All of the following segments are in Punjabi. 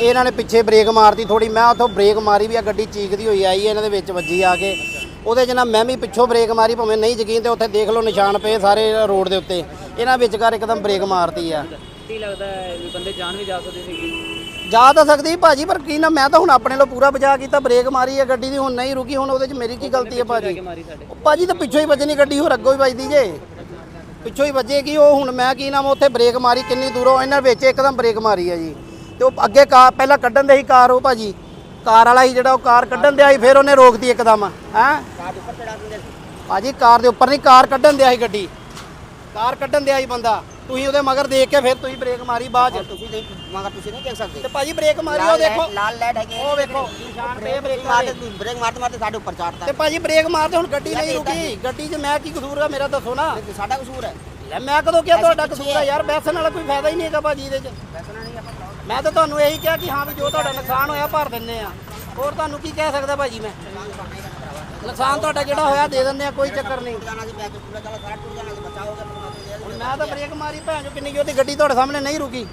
ਇਹਨਾਂ ਨੇ ਪਿੱਛੇ ਬ੍ਰੇਕ ਮਾਰਤੀ ਥੋੜੀ ਮੈਂ ਉੱਥੋਂ ਬ੍ਰੇਕ ਮਾਰੀ ਵੀ ਆ ਗੱਡੀ ਚੀਕਦੀ ਹੋਈ ਆਈ ਇਹਨਾਂ ਦੇ ਵਿੱਚ ਵੱਜੀ ਆ ਕੇ। ਉਹਦੇ 'ਚ ਨਾ ਮੈਂ ਵੀ ਪਿੱਛੋਂ ਬ੍ਰੇਕ ਮਾਰੀ ਭਾਵੇਂ ਨਹੀਂ ਯਕੀਨ ਤੇ ਉੱਥੇ ਦੇਖ ਲਓ ਨਿਸ਼ਾਨ ਪਏ ਸਾਰੇ ਰੋਡ ਦੇ ਉੱਤੇ। ਇਹਨਾਂ ਵਿਚਕਾਰ ਇੱਕਦਮ ਬ੍ਰੇਕ ਮਾਰਤੀ ਆ। ਕੀ ਲੱਗਦਾ ਵੀ ਬੰਦੇ ਜਾਨ ਵੀ ਜਾ ਸਕਦੇ ਸੀਗੇ? ਜਾ ਤਾਂ ਸਕਦੀ ਭਾਜੀ ਪਰ ਕੀ ਨਾ ਮੈਂ ਤਾਂ ਹੁਣ ਆਪਣੇ ਲੋ ਪੂਰਾ ਬਚਾ ਕੀਤਾ ਬ੍ਰੇਕ ਮਾਰੀ ਹੈ ਗੱਡੀ ਦੀ ਹੁਣ ਨਹੀਂ ਰੁਕੀ ਹੁਣ ਉਹਦੇ 'ਚ ਮੇਰੀ ਕੀ ਗਲਤੀ ਹੈ ਭਾਜੀ? ਭਾਜੀ ਤਾਂ ਪਿੱਛੋਂ ਹੀ ਵੱਜਣੀ ਗੱਡੀ ਹੋਰ ਅੱਗੋਂ ਹੀ ਵੱਜਦੀ ਜੇ। ਪਿੱਛੋਂ ਹੀ ਵੱਜੇਗੀ ਉਹ ਹੁਣ ਮੈਂ ਕੀ ਨਾਮ ਉੱਥੇ ਬ੍ਰੇਕ ਮਾਰੀ ਕਿੰਨੀ ਦੂਰੋਂ ਇਹਨਾਂ ਵਿੱਚ ਇੱਕਦਮ ਬ੍ਰੇਕ ਮਾਰੀ ਹੈ ਜੀ। ਤੇ ਉਹ ਅੱਗੇ ਕਾਰ ਪਹਿਲਾਂ ਕੱਢਣ ਦੇ ਸੀ ਕਾਰ ਉਹ ਭਾਜੀ। ਕਾਰ ਵਾਲਾ ਸੀ ਜਿਹੜਾ ਉਹ ਕਾਰ ਕੱਢਣ ਦਿਆ ਸੀ ਫਿਰ ਉਹਨੇ ਰੋਕਤੀ ਇੱਕਦਮ ਹੈ? ਭਾਜੀ ਕਾਰ ਦੇ ਉੱਪਰ ਨਹੀਂ ਕਾਰ ਕੱਢਣ ਦਿਆ ਸੀ ਗੱਡੀ। ਕਾਰ ਕੱਢਣ ਦਿਆ ਸੀ ਬੰਦਾ। ਤੁਸੀਂ ਉਹਦੇ ਮਗਰ ਦੇਖ ਕੇ ਫਿਰ ਤੁਸੀਂ ਬ੍ਰੇਕ ਮਾਰੀ ਬਾਅਦ ਚ। ਤੁਸੀਂ ਨਹੀਂ ਮਗਰ ਤੁਸੀਂ ਨਹੀਂ ਦੇਖ ਸਕਦੇ। ਤੇ ਭਾਜੀ ਬ੍ਰੇਕ ਮਾਰੀ ਉਹ ਦੇਖੋ। ਲਾਲ ਲਾਈਟ ਹੈਗੀ ਉਹ ਵੇਖੋ ਨਿਸ਼ਾਨ ਪਏ ਬ੍ਰੇਕ ਮਾਰਦੇ ਬ੍ਰੇਕ ਮਾਰਦੇ ਮਾਰਦੇ ਸਾਡੇ ਉੱਪਰ ਚਾੜਤਾ। ਤੇ ਭਾਜੀ ਬ੍ਰੇਕ ਮਾਰਦੇ ਹੁਣ ਗੱਡੀ ਨਹੀਂ ਰੁਕੀ। ਗੱਡੀ 'ਚ ਮੈਂ ਕੀ ਕਸੂਰ ਆ ਮੇਰਾ ਦੱਸੋ ਨਾ। ਤੇ ਸਾਡਾ ਕਸੂਰ ਹੈ। ਲੈ ਮੈਂ ਕਦੋਂ ਕਿਹਾ ਤੁਹਾਡਾ ਕਸੂਰ ਆ ਯਾਰ ਬੈਸਣ ਵਾਲਾ ਕੋਈ ਫਾਇਦਾ ਹੀ ਨਹੀਂ ਹੈਗਾ ਭਾਜੀ ਇਹਦੇ 'ਚ। ਆਪਾਂ ਮੈਂ ਤਾਂ ਤੁਹਾਨੂੰ ਇਹੀ ਕਿਹਾ ਕਿ ਹਾਂ ਵੀ ਜੋ ਤੁਹਾਡਾ ਨੁਕਸਾਨ ਹੋਇਆ ਭਰ ਦਿੰਨੇ ਆ। ਹੋਰ ਤੁਹਾਨੂੰ ਕੀ ਕਹਿ ਸਕਦਾ ਭਾਜੀ ਮੈਂ? ਨੁਕਸਾਨ ਤੁਹਾਡਾ ਜਿਹੜਾ ਹੋਇਆ ਦੇ ਦਿੰਨੇ ਆ ਕੋਈ ਚੱਕਰ ਨਹੀਂ। ਮੈਂ ਤਾਂ ਬ੍ਰੇਕ ਮਾਰੀ ਭੈਣ ਜੋ ਕਿੰਨੀ ਉਹਦੀ ਗੱਡੀ ਤੁਹਾਡੇ ਸਾਹਮਣੇ ਨਹੀਂ ਰੁਕੀ।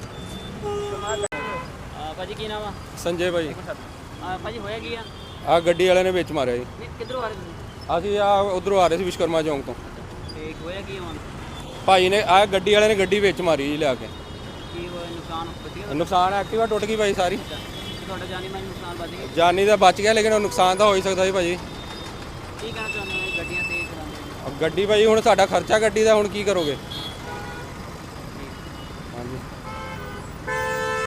ਭਾਜੀ ਕੀ ਨਾਮ ਆ? ਸੰਜੇ ਭਾਈ। ਭਾਜੀ ਹੋਇਆ ਕੀ ਆ? ਆ ਗੱਡੀ ਵਾਲਿਆਂ ਨੇ ਵਿੱਚ ਮਾਰਿਆ ਜੀ। ਕਿੱਧਰੋਂ ਆ ਰਹੇ ਤੁਸੀਂ? ਅਸੀਂ ਆ ਉਧਰੋਂ ਆ ਰਹੇ ਸੀ ਵਿਸ਼ਕਰਮਾ ਚੌਂਕ ਤੋਂ। ਤੇ ਹੋਇਆ ਕੀ ਹੁਣ? ਭਾਈ ਨੇ ਆ ਗੱਡੀ ਵਾਲਿਆਂ ਨੇ ਗੱਡੀ ਵਿੱਚ ਮਾਰੀ ਜੀ ਲਿਆ ਕੇ। ਨੁਕਸਾਨ ਬਚਿਆ ਟੁੱਟ ਗਈ ਭਾਈ ਸਾਰੀ। ਤੁਹਾਡਾ ਜਾਨੀ ਮਾਲੀ ਨੁਕਸਾਨ ਬਚ ਗਿਆ? ਜਾਨੀ ਤਾਂ ਬਚ ਗਿਆ ਲੇਕਿਨ ਉਹ ਤਾਂ ਹੋ ਹੀ ਸਕਦਾ ਸੀ ਭਾਜੀ। ਗੱਡੀ ਭਾਈ ਹੁਣ ਸਾਡਾ ਖਰਚਾ ਗੱਡੀ ਦਾ ਹੁਣ ਕੀ ਕਰੋਗੇ?